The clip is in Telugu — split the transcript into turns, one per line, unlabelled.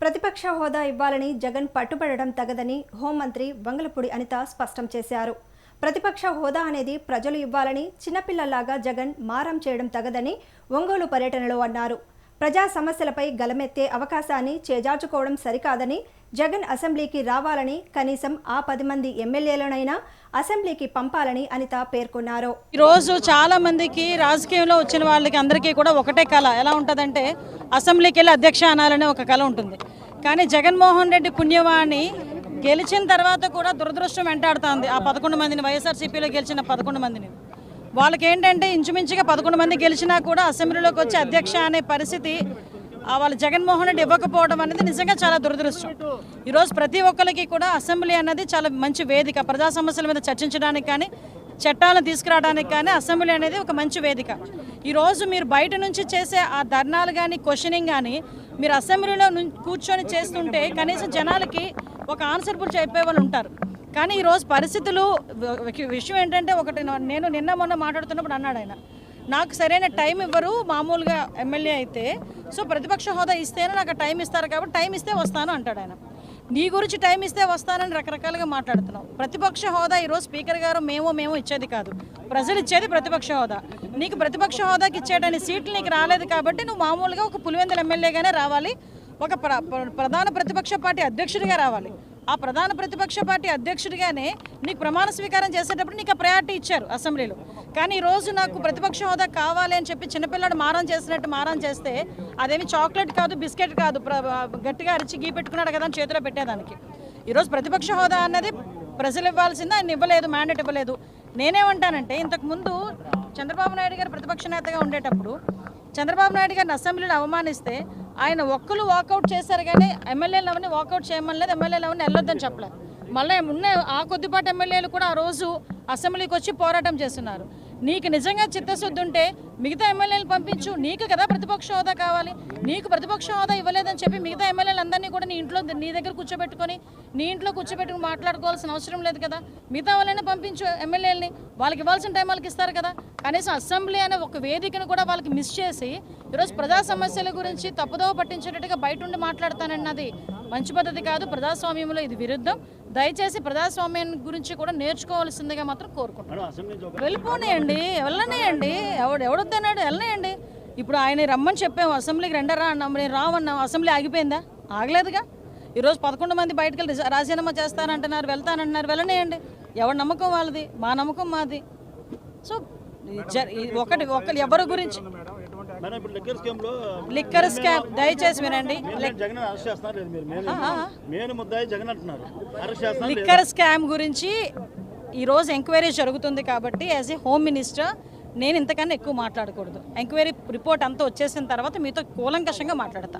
ప్రతిపక్ష హోదా ఇవ్వాలని జగన్ పట్టుబడడం తగదని హోంమంత్రి వంగలపూడి అనిత స్పష్టం చేశారు. ప్రతిపక్ష హోదా అనేది ప్రజలు ఇవ్వాలని చిన్నపిల్లల్లాగా జగన్ మారం చేయడం తగదని ఒంగోలు పర్యటనలో అన్నారు. ప్రజా సమస్యలపై గలమెత్తే అవకాశాన్ని చేజార్చుకోవడం సరికాదని జగన్ అసెంబ్లీకి రావాలని కనీసం ఆ పది మంది ఎమ్మెల్యేలనైనా అసెంబ్లీకి పంపాలని అనిత పేర్కొన్నారు.
ఈరోజు చాలా మందికి రాజకీయంలో వచ్చిన వాళ్ళకి అందరికీ కూడా ఒకటే కళ. ఎలా ఉంటుందంటే అసెంబ్లీకి వెళ్ళి అధ్యక్ష అనాలనే ఒక కళ ఉంటుంది. కానీ జగన్మోహన్ రెడ్డి పుణ్యవాణి గెలిచిన తర్వాత కూడా దురదృష్టం వెంటాడుతోంది ఆ పదకొండు మందిని వైఎస్ఆర్సీపీలో గెలిచిన పదకొండు మందిని. వాళ్ళకి ఏంటంటే ఇంచుమించుగా పదకొండు మంది గెలిచినా కూడా అసెంబ్లీలోకి వచ్చి అధ్యక్ష అనే పరిస్థితి వాళ్ళు వాళ్ళ జగన్మోహన్ రెడ్డి ఇవ్వకపోవడం అనేది నిజంగా చాలా దురదృష్టం. ఈరోజు ప్రతి ఒక్కరికి కూడా అసెంబ్లీ అన్నది చాలా మంచి వేదిక. ప్రజా సమస్యల మీద చర్చించడానికి కానీ చట్టాలను తీసుకురావడానికి కానీ అసెంబ్లీ అనేది ఒక మంచి వేదిక. ఈరోజు మీరు బయట నుంచి చేసే ఆ ధర్నాలు కానీ క్వశ్చనింగ్ కానీ మీరు అసెంబ్లీలో కూర్చొని చేస్తుంటే కనీసం జనాలకి ఒక ఆన్సర్బుల్ చెప్పే వాళ్ళు ఉంటారు. కానీ ఈరోజు పరిస్థితులు విషయం ఏంటంటే ఒకటి నేను నిన్న మొన్న మాట్లాడుతున్నప్పుడు అన్నాడు ఆయన. నాకు సరైన టైం ఇవ్వరు మామూలుగా ఎమ్మెల్యే అయితే. సో ప్రతిపక్ష హోదా ఇస్తేనే నాకు టైం ఇస్తారు కాబట్టి టైం ఇస్తే వస్తాను అంటాడు ఆయన. నీ గురించి టైం ఇస్తే వస్తానని రకరకాలుగా మాట్లాడుతున్నావు. ప్రతిపక్ష హోదా ఈరోజు స్పీకర్ గారు మేము మేము ఇచ్చేది కాదు. ప్రజలు ఇచ్చేది ప్రతిపక్ష హోదా. నీకు ప్రతిపక్ష హోదాకి ఇచ్చేటని సీట్లు నీకు రాలేదు కాబట్టి నువ్వు మామూలుగా ఒక పులివెందుల ఎమ్మెల్యేగానే రావాలి. ఒక ప్ర- ప్ర- ప్రధాన ప్రతిపక్ష పార్టీ అధ్యక్షుడిగా రావాలి. ఆ ప్రధాన ప్రతిపక్ష పార్టీ అధ్యక్షుడిగానే నీకు ప్రమాణ స్వీకారం చేసేటప్పుడు నీకు ఆ ప్రయారిటీ ఇచ్చారు అసెంబ్లీలో. కానీ ఈరోజు నాకు ప్రతిపక్ష హోదా కావాలి అని చెప్పి చిన్నపిల్లడు మారం చేసినట్టు మారం చేస్తే అదేమి చాక్లెట్ కాదు బిస్కెట్ కాదు గట్టిగా అరిచి గీ పెట్టుకున్నాడు కదా అని చేతిలో పెట్టేదానికి. ఈరోజు ప్రతిపక్ష హోదా అన్నది ప్రజలు ఇవ్వాల్సింది? ఆయన ఇవ్వలేదు మ్యాండేట్ ఇవ్వలేదు. నేనేమంటానంటే ఇంతకుముందు చంద్రబాబు నాయుడు గారు ప్రతిపక్ష నేతగా ఉండేటప్పుడు చంద్రబాబు నాయుడు గారిని అసెంబ్లీలో అవమానిస్తే ఆయన ఒక్కరు వాకౌట్ చేశారు కానీ ఎమ్మెల్యేలు ఎవరిని వాకౌట్ చేయమని లేదు ఎమ్మెల్యేలు ఎవరిని వెళ్ళొద్దని చెప్పలేదు మళ్ళీ ఉన్న ఆ కొద్దిపాటి ఎమ్మెల్యేలు కూడా ఆ రోజు అసెంబ్లీకి వచ్చి పోరాటం చేస్తున్నారు. నీకు నిజంగా చిత్తశుద్ధి ఉంటే మిగతా ఎమ్మెల్యేలు పంపించు. నీకు కదా ప్రతిపక్ష హోదా కావాలి. నీకు ప్రతిపక్ష హోదా ఇవ్వలేదని చెప్పి మిగతా ఎమ్మెల్యేలు అందరినీ కూడా నీ ఇంట్లో నీ దగ్గర కూర్చోబెట్టుకొని నీ ఇంట్లో కూర్చోబెట్టుకుని మాట్లాడుకోవాల్సిన అవసరం లేదు కదా. మిగతా వాళ్ళని పంపించు ఎమ్మెల్యేలని. వాళ్ళకి ఇవ్వాల్సిన టైం వాళ్ళకి ఇస్తారు కదా. కనీసం అసెంబ్లీ అనే ఒక వేదికను కూడా వాళ్ళకి మిస్ చేసి ఈరోజు ప్రజా సమస్యల గురించి తప్పుదోవ పట్టించేటట్టుగా బయట ఉండి మాట్లాడతానన్నది మంచి పద్ధతి కాదు. ప్రజాస్వామ్యంలో ఇది విరుద్ధం. దయచేసి ప్రజాస్వామ్యం గురించి కూడా నేర్చుకోవాల్సిందిగా మాత్రం కోరుకుంటున్నాను. వెళ్ళిపోనేయండి. వెళ్ళనేయండి. ఎవడు ఎవడొద్దన్నాడు వెళ్ళనేయండి. ఇప్పుడు ఆయన రమ్మని చెప్పాము అసెంబ్లీకి రెండరా అన్నాం నేను రావన్నాం అసెంబ్లీ ఆగిపోయిందా? ఆగలేదుగా. ఈరోజు పదకొండు మంది బయటకు వెళ్ళి రిజ- రాజీనామా చేస్తానంటున్నారు వెళ్తానంటున్నారు. వెళ్ళనేయండి. ఎవరి నమ్మకం వాళ్ళది? మా నమ్మకం మాది. సో ఒకటి ఒకరు ఎవరి గురించి
లిక్కర్ స్కీమ్
దయచేసి వినండి. లిక్కర్ స్కామ్ గురించి ఈరోజు ఎంక్వైరీ జరుగుతుంది కాబట్టి యాజ్ ఏ హోమ్ మినిస్టర్ నేను ఇంతకన్నా ఎక్కువ మాట్లాడకూడదు. ఎంక్వైరీ రిపోర్ట్ అంతా వచ్చేసిన తర్వాత మీతో కూలంకషంగా మాట్లాడతా.